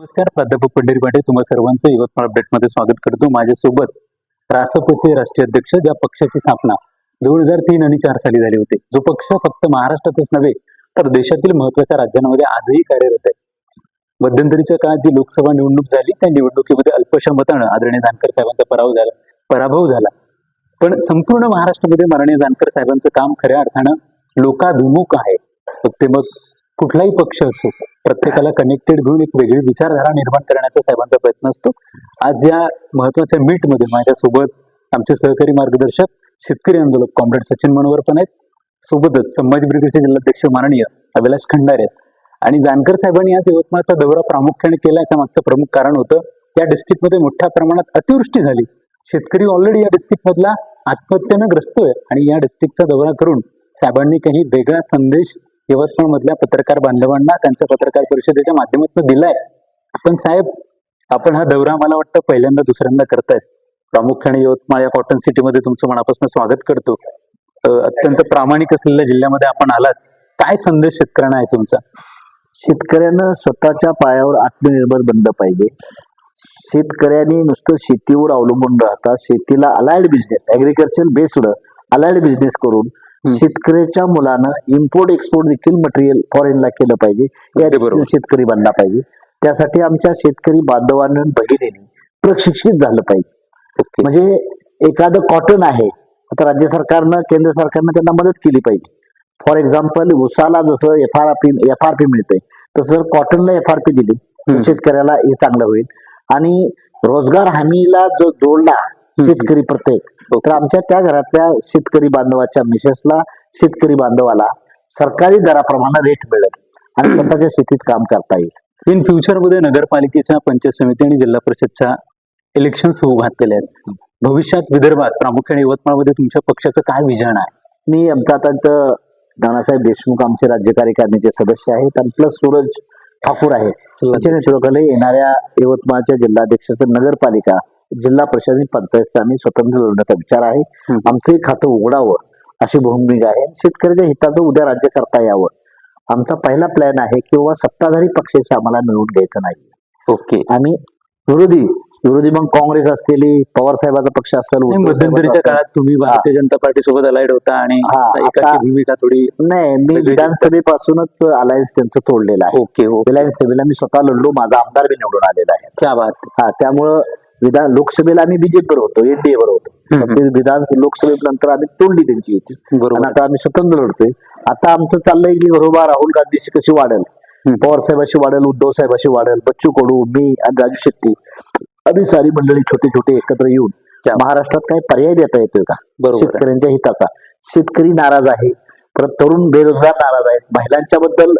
नमस्कार प्राध्यापक पंढरी पाटील तुम्हा सर्वांचं यवतमाळ अपडेटमध्ये स्वागत करतो. माझ्यासोबत रासपचे राष्ट्रीय अध्यक्ष ज्या पक्षाची स्थापना दोन हजार तीन आणि चार साली झाली होती. जो पक्ष फक्त महाराष्ट्रातच नव्हे तर देशातील महत्त्वाच्या राज्यांमध्ये आजही कार्यरत आहे. मध्यंतरीच्या काळात जी लोकसभा निवडणूक झाली त्या निवडणुकीमध्ये अल्पशा मतानं आदरणीय जानकर साहेबांचा पराभव झाला पराभव झाला. पण संपूर्ण महाराष्ट्रामध्ये माननीय जानकर साहेबांचं काम खऱ्या अर्थानं लोकाभिमुख आहे. मग ते मग कुठलाही पक्ष असो प्रत्येकाला कनेक्टेड घेऊन एक वेगळी विचारधारा निर्माण करण्याचा साहेबांचा प्रयत्न असतो. आज या महत्त्वाच्या मीटमध्ये माझ्यासोबत आमचे सहकारी मार्गदर्शक शेतकरी आंदोलक कॉम्रेड सचिन मनोहर पण आहेत. सोबतच संभाजी ब्रिगेडचे जिल्हाध्यक्ष माननीय अभिलाष खंडारे आहेत. आणि जानकर साहेबांनी आज यवतमाळचा दौरा प्रामुख्याने केला याच्या मागचं प्रमुख कारण होतं या डिस्ट्रिक्टमध्ये मोठ्या प्रमाणात अतिवृष्टी झाली. शेतकरी ऑलरेडी या डिस्ट्रिक्ट मधला आत्महत्येनं ग्रस्तोय. आणि या डिस्ट्रिक्टचा दौरा करून साहेबांनी काही वेगळा संदेश यवतमाळ मधल्या पत्रकार बांधवांना त्यांच्या पत्रकार परिषदेच्या माध्यमातून दिलाय. पण साहेब आपण हा दौरा मला वाटतं पहिल्यांदा दुसऱ्यांदा करतायत. प्रामुख्याने यवतमाळ या कॉटन सिटीमध्ये तुमचं मनापासून स्वागत करतो. अत्यंत प्रामाणिक असलेल्या जिल्ह्यामध्ये आपण आलात. काय संदेश शेतकऱ्यांना आहे तुमचा? शेतकऱ्यानं स्वतःच्या पायावर आत्मनिर्भर बनलं पाहिजे. शेतकऱ्यांनी नुसतं शेतीवर अवलंबून राहता शेतीला allied business agriculture based allied business करून शेतकऱ्याच्या मुलानं इम्पोर्ट एक्सपोर्ट देखील मटेरियल फॉरेनला केलं पाहिजे. या शेतकरी बनला पाहिजे. त्यासाठी आमच्या शेतकरी बांधवांना भगिनीने प्रशिक्षित झालं पाहिजे. म्हणजे एखादं कॉटन आहे आता राज्य सरकारनं केंद्र सरकारनं त्यांना मदत केली पाहिजे. फॉर एक्झाम्पल उसाला जसं F R P F R P मिळतंय तसं जर कॉटनला एफ आर पी दिली. शेतकऱ्याला हे चांगलं होईल. आणि रोजगार हमीला जो जोडला शेतकरी प्रत्येक तर आमच्या त्या घरातल्या शेतकरी बांधवाच्या मिसेसला शेतकरी बांधवाला सरकारी दराप्रमाणे रेट मिळेल आणि स्वतःच्या शेतीत काम करता येईल. इन फ्युचरमध्ये नगरपालिकेच्या पंचायत समिती आणि जिल्हा परिषदच्या इलेक्शन्स होऊ घातलेले आहेत. भविष्यात विदर्भात प्रामुख्याने यवतमाळमध्ये तुमच्या पक्षाचं काय विजन आहे? मी आमचा आता नानासाहेब देशमुख आमचे राज्य कार्यकारिणीचे सदस्य आहेत आणि प्लस सूरज ठाकूर आहे त्यांच्या नेतृत्वाखाली येणाऱ्या यवतमाळच्या जिल्हाध्यक्षाचं नगरपालिका जिल्हा परिषद आणि पंचायत आम्ही स्वतंत्र लढण्याचा विचार आहे. आमचंही खातं उघडावं अशी भूमिका आहे. शेतकऱ्याच्या हिताचं उद्या राज्य करता यावं. आमचा पहिला प्लॅन आहे किंवा सत्ताधारी पक्षाशी आम्हाला मिळवून घ्यायचं नाही. ओके. आम्ही विरोधी विरोधी मग काँग्रेस असलेली पवार साहेबांचा पक्ष असेल मध्यंतरीच्या. काळात तुम्ही भारतीय जनता पार्टी सोबत अलाइड होता आणि भूमिका थोडी नाही मी विधानसभेपासूनच अलायन्स त्यांचं तोडलेलं आहे. ओके रिलायन्स सभेला मी स्वतः लढलो माझा आमदार बी निवडून आलेला आहे. क्या बात. हा त्यामुळं विधान लोकसभेला आम्ही बीजेपीवर होतो एनडीए वर होतो विधान लोकसभेनंतर आम्ही तोडली त्यांची होती बरोबर. आता आम्ही स्वतंत्र लढतोय. आता आमचं चाललंय की घरोबा राहुल गांधीची कशी वाढेल. पवार साहेबाशी वाढेल उद्धव साहेबाशी वाढेल बच्चू कडू मी आणि राजू शेट्टी. आम्ही सारी मंडळी छोटे छोटे एकत्र येऊन? महाराष्ट्रात काय पर्याय देता येतोय का? बरोबर. शेतकऱ्यांच्या हिताचा. शेतकरी नाराज आहे. परत तरुण बेरोजगार नाराज आहेत. महिलांच्या बद्दल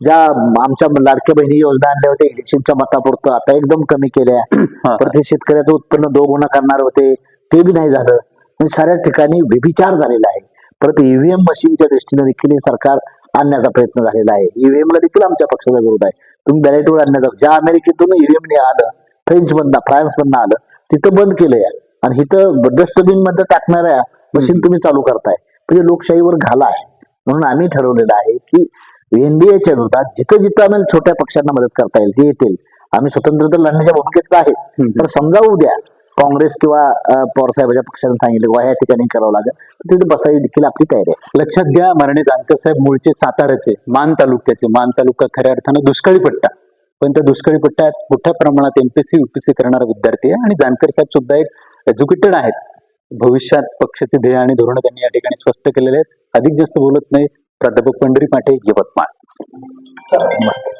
ज्या आमच्या लाडक्या बहिणी योजना आणल्या होत्या इलेक्शनच्या मतापुरतं आता एकदम कमी केल्या. परत शेतकऱ्याचं उत्पन्न दोगुणा करणार होते ते बी नाही झालं. म्हणजे साऱ्या ठिकाणी व्यभिचार झालेला आहे. परत ईव्हीएम मशीनच्या दृष्टीने देखील हे सरकार आणण्याचा प्रयत्न झालेला आहे. ईव्हीएम ला देखील आमच्या पक्षाचा विरोध आहे. तुम्ही बॅलेटवर आणण्याचा ज्या अमेरिकेतून ईव्हीएम आलं फ्रेंच मधनं फ्रान्स मधनं आलं तिथं बंद केलंय. आणि इथं डस्टबिनमध्ये टाकणाऱ्या मशीन तुम्ही चालू करताय. म्हणजे लोकशाहीवर घाला आहे. म्हणून आम्ही ठरवलेलं आहे की एनडीएच्या विरोधात जिथं जिथं आम्हाला छोट्या पक्षांना मदत करता येईल ते येतील आम्ही स्वतंत्र तर लढण्याच्या भूमिकेत हम्म. तर समजा उद्या काँग्रेस किंवा अं, पवार साहेबांच्या पक्षाने सांगितलं किंवा ह्या ठिकाणी करावं लागेल. तिथे बसायची देखील आपली तयारी आहे. लक्षात घ्या माननीय जानकर साहेब मूळचे साताऱ्याचे मान तालुक्याचे मान तालुका खऱ्या अर्थानं दुष्काळी पट्टा. पण त्या दुष्काळी पट्ट्यात मोठ्या प्रमाणात एमपीसी युपीसी करणारा विद्यार्थी आहे आणि जानकर साहेब सुद्धा एक एज्युकेटेड आहेत. भविष्यात पक्षाचे ध्येय आणि धोरण त्यांनी या ठिकाणी स्पष्ट केलेले आहेत. अधिक जास्त बोलत नाही. प्राध्यापक पंढरी पाटे यवतमाळ. मस्त.